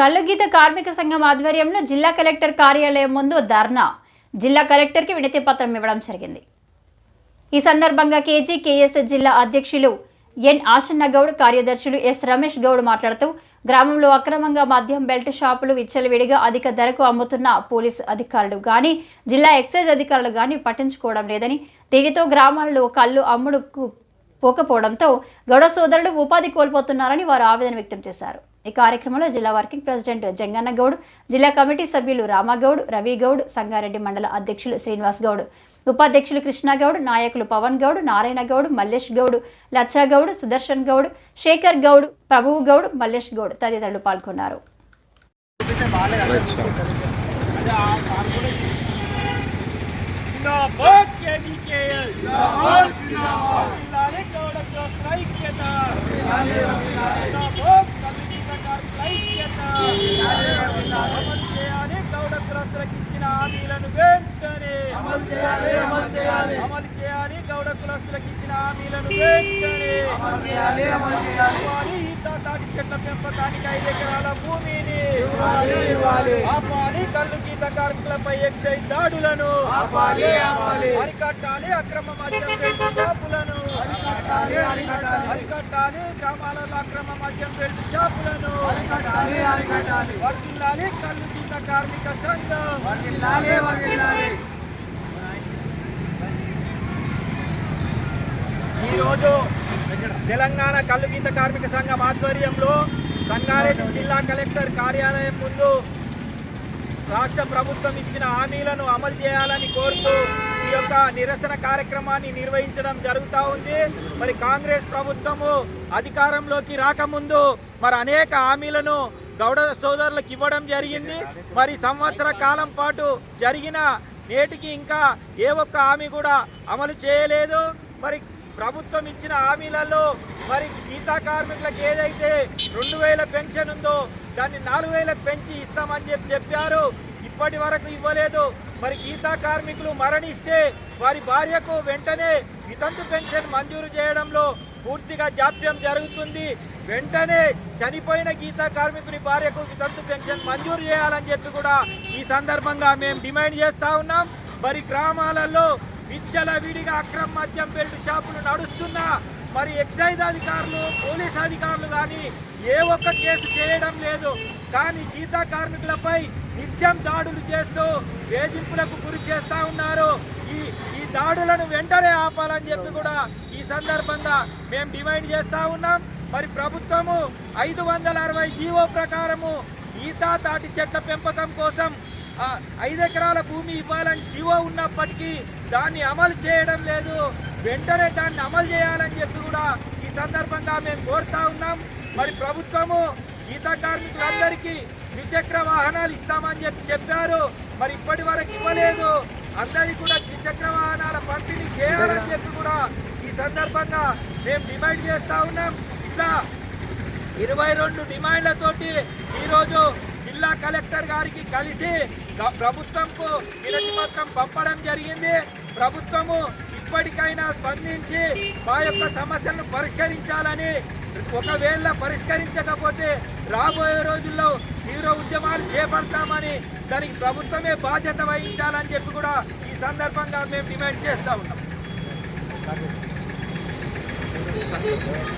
కల్లుగీత కార్మిక సంఘం ఆధ్వర్యంలో జిల్లా కలెక్టర్ కార్యాలయం ముందు ధర్నా. జిల్లా కలెక్టర్కి వినతి పత్రం ఇవ్వడం జరిగింది. ఈ సందర్భంగా కేజీ కేఎస్ జిల్లా అధ్యక్షులు ఎన్ ఆశన్న గౌడ్ కార్యదర్శులు ఎస్ రమేష్ గౌడ్ మాట్లాడుతూ గ్రామంలో అక్రమంగా మద్యం బెల్ట్ షాపులు విచ్చలవిడిగా అధిక ధరకు అమ్ముతున్న పోలీసు అధికారులు కానీ జిల్లా ఎక్సైజ్ అధికారులు కానీ పట్టించుకోవడం లేదని దీనితో గ్రామాల్లో కళ్ళు అమ్ముడుకు పోకపోవడంతో గౌడ సోదరులు ఉపాధి కోల్పోతున్నారని వారు ఆవేదన వ్యక్తం చేశారు. ఈ కార్యక్రమంలో జిల్లా వర్కింగ్ ప్రెసిడెంట్ జంగన్న గౌడ్ జిల్లా కమిటీ సభ్యులు రామగౌడ్ రవి గౌడ్ సంగారెడ్డి మండల అధ్యక్షులు శ్రీనివాస్ గౌడ్ ఉపాధ్యక్షులు కృష్ణగౌడ్ నాయకులు పవన్ గౌడ్ నారాయణ గౌడ్ మల్లేష్ గౌడ్ లచ్చాగౌడ్ సుదర్శన్ గౌడ్ శేఖర్ గౌడ్ ప్రభువు గౌడ్ మల్లేష్ గౌడ్ తదితరులు పాల్గొన్నారు. జిందాబాద్ కేజీకేఎల్ జిందాబాద్ జిందాబాద్ జిల్లాలే గౌడ చోట్ల ఐక్యత జిందాబాద్ కమ్యూనిటీ కార్మికుల ఐక్యత అమలు చేయాలి గౌడ కులస్తులకు చేయాలి అమలు చేయాలి. అమలు చేయాలి గౌడ కులస్తులకు ఇచ్చిన హామీలను అమలు చేయాలి అమలు చేయాలి. ఈత తాటి చెట్ల పెంపకానికి ఐదు ఎకరాల భూమిని ఇవ్వాలి ఇవ్వాలి. ఆపాలి కళ్ళు గీత కార్మికులపై ఎక్సైజ్ దాడులను. ఆపాలి ఆపాలి. అరికట్టాలి అక్రమ మద్యం బెల్ట్ షాపులను. అరికట్టాలి అరికట్టాలి. అరికట్టాలి గ్రామాలలో అక్రమ మద్యం బెల్ట్ షాపులను. అరికట్టాలి అరికట్టాలి. వర్తిల్లాలి కళ్ళు గీత కార్మిక సంఘం. వర్తిల్లాలి వర్తిల్లాలి ఈరోజు తెలంగాణ కళ్ళు గీత కార్మిక సంఘం ఆధ్వర్యంలో సంగారెడ్డి జిల్లా కలెక్టర్ కార్యాలయం ముందు రాష్ట్ర ప్రభుత్వం ఇచ్చిన హామీలను అమలు చేయాలని కోరుతూ ఈ యొక్క నిరసన కార్యక్రమాన్ని నిర్వహించడం జరుగుతూ ఉంది. మరి కాంగ్రెస్ ప్రభుత్వము అధికారంలోకి రాకముందు మరి అనేక హామీలను గౌడ సోదరులకు ఇవ్వడం జరిగింది. మరి సంవత్సర కాలం పాటు జరిగిన నేటికి ఇంకా ఏ ఒక్క హామీ కూడా అమలు చేయలేదు. మరి ప్రభుత్వం ఇచ్చిన హామీలలో మరి గీతా కార్మికులకు ఏదైతే రెండు వేల పెన్షన్ ఉందో దాన్ని నాలుగు వేలకు పెంచి ఇస్తామని చెప్పి చెప్పారు. ఇప్పటి వరకు ఇవ్వలేదు. మరి గీతా కార్మికులు మరణిస్తే వారి భార్యకు వెంటనే వితంతు పెన్షన్ మంజూరు చేయడంలో పూర్తిగా జాప్యం జరుగుతుంది. వెంటనే చనిపోయిన గీతా కార్మికుని భార్యకు వితంతు పెన్షన్ మంజూరు చేయాలని చెప్పి కూడా ఈ సందర్భంగా మేము డిమాండ్ చేస్తా ఉన్నాం. మరి గ్రామాలలో విడిగా అక్రమ మద్యం బెల్ట్ షాపులు నడుస్తున్న మరి ఎక్సైజ్ అధికారులు పోలీస్ అధికారులు కానీ ఏ ఒక్క కేసు చేయడం లేదు. కానీ గీతా కార్మికులపై నిత్యం దాడులు చేస్తూ వేధింపులకు గురి చేస్తా ఉన్నారు. ఈ ఈ దాడులను వెంటనే ఆపాలని చెప్పి కూడా ఈ సందర్భంగా మేము డిమాండ్ చేస్తా ఉన్నాం. మరి ప్రభుత్వము ఐదు వందల అరవై జీవో ప్రకారము ఈతా తాటి చెట్ల పెంపకం కోసం ఐదు ఎకరాల భూమి ఇవ్వాలని జీవో ఉన్నప్పటికీ దాన్ని అమలు చేయడం లేదు. వెంటనే దాన్ని అమలు చేయాలని చెప్పి కూడా ఈ సందర్భంగా మేము కోరుతా ఉన్నాం. మరి ప్రభుత్వము గీత కార్మికులందరికీ ద్విచక్ర వాహనాలు ఇస్తామని చెప్పి చెప్పారు. మరి ఇప్పటి వరకు ఇవ్వలేదు. అందరికీ కూడా ద్విచక్ర వాహనాల పంపిణీ చేయాలని చెప్పి కూడా ఈ సందర్భంగా మేము డిమాండ్ చేస్తా ఉన్నాం. ఇట్లా ఇరవై రెండు డిమాండ్లతోటి ఈరోజు జిల్లా కలెక్టర్ గారికి కలిసి ప్రభుత్వంకు వినతి పత్రం పంపడం జరిగింది. ప్రభుత్వము ఇప్పటికైనా స్పందించి మా యొక్క సమస్యలను పరిష్కరించాలని ఒకవేళ పరిష్కరించకపోతే రాబోయే రోజుల్లో తీవ్ర ఉద్యమాలు చేపడతామని దానికి ప్రభుత్వమే బాధ్యత వహించాలని చెప్పి కూడా ఈ సందర్భంగా మేము డిమాండ్ చేస్తా ఉన్నాం.